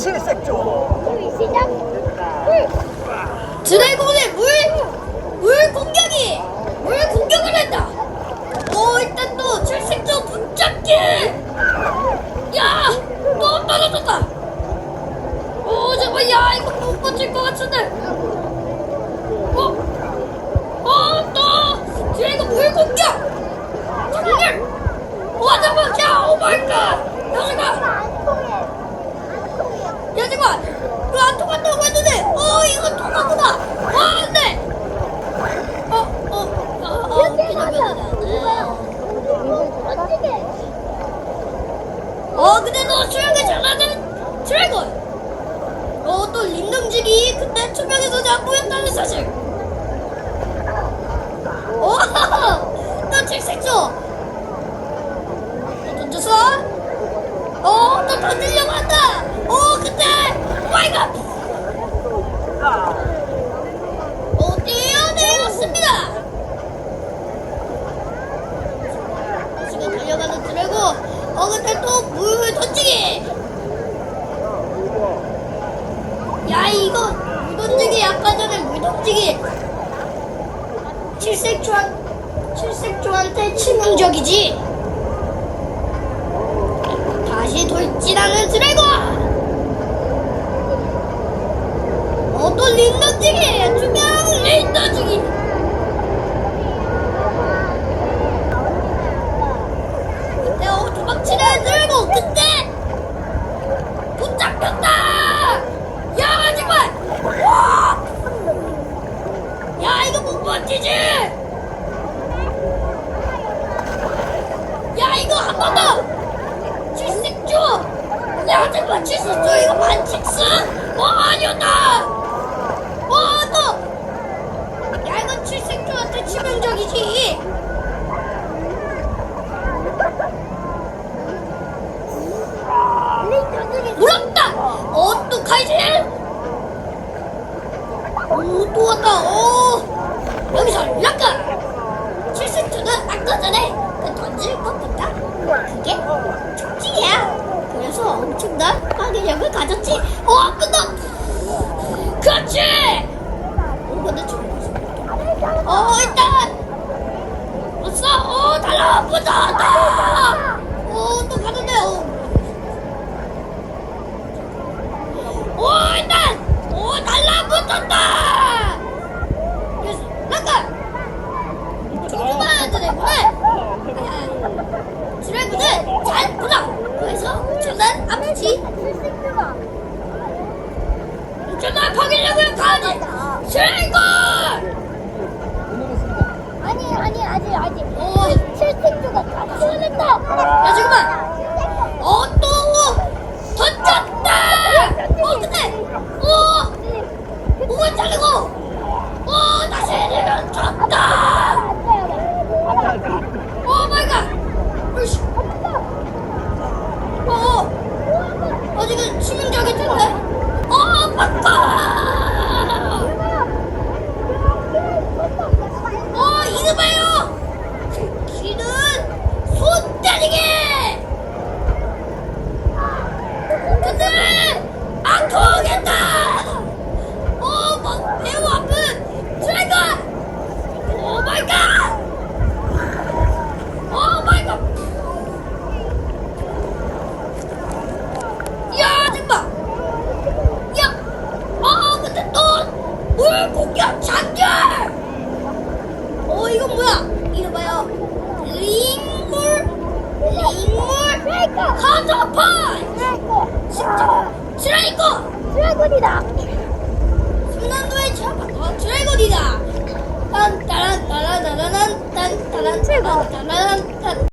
칠색조. 드래곤의 물! 물 공격이! 물 공격을 한다! 어, 일단 또 칠색조 붙잡기! 야! 또 떨어졌다! 어, 잠깐, 야, 이거 못 버틸 것 같은데! 어? 어, 또! 드래곤 물 공격! 잠깐만! 와, 잠깐, 야, 오 마이 갓! 야, 잠깐! 안 통해. 안 통해. 야 잠깐 이거 안 통한다고 했는데 어 이거 통하구나 와 안돼 어어어 이렇게 가자. 어 멋지게. 근데 너 수영이 잘하는 드래곤 어또 림동직이 그때 투명해서 잘안 보였다는 사실 어너 칠색조 또 던졌어 어또 던지려고 한다 어 근데 마이 갓 어, 뛰어내렸습니다! 지금 달려가는 드래곤, 어, 근데 또 물 던지기! 야, 이거, 물 던지기, 아까 전에 물 던지기! 칠색조한, 칠색조한테 치명적이지? 다시 돌진하는 드래곤! 어, 또 린던지기! 투명 린던지기! 그때 어, 도망치는 들고 그때 붙잡혔다! 야, 정말! 와! 야, 이거 못 버티지! 야, 이거 한번 더! 칠색조! 야, 정말 칠색조 이거 반칙스! 어, 아니었다! 어, 너! 야, 이거 칠색조한테 치명적이지! 물었다! 어, 또 카이지! 오, 또 왔다! 오! 여기서 약간! 칠색조는 아까 전에 그 던질 것보다 그게 적지야! 그래서 엄청 난 파괴력을 가졌지! 어, 끝나! 그렇지! 어, 근데 좀 어, 일단! 왔어! 어, 달라붙었다! 어, 또 가는데, 어. 오, 일단! 오, 달라붙었다! 그래서, 약간! 조그마한 드래곤을, 아, 드래곤을 잘 보라! 그래서 엄청난 앞치, 칠색조가. 엄청난 파괴력을 가진 드래곤! 아니 아니 아직 아직. 어, 칠색조가 다 치워냈다. 야, 잠깐만! 어, 또! 던졌다! 어, 근데! 어! 목을 자르고! 어, 다시 내려졌다! 오 마이 갓! 으이씨! 어, 어! 어, 지금 치명적일 텐데? 어, 바꿔! 어, 이거 봐요! 그 귀는 손 때리기! 근데 안 통하겠다! 어, 막 매우 아픈 드래곤! 오 마이 갓! 오 마이 갓! 야, 정말! 야! 어, 근데 또 물 공격 장렬! 어, 이건 뭐야? 이거 봐요. 링물, 카자판! 진짜, 드래곤! 드래곤이다. 순환도의 잡아, 어, 드래곤이다! 딴, 따란, 따란, 따란, 딴, 따란, 따란, 따란, 따란,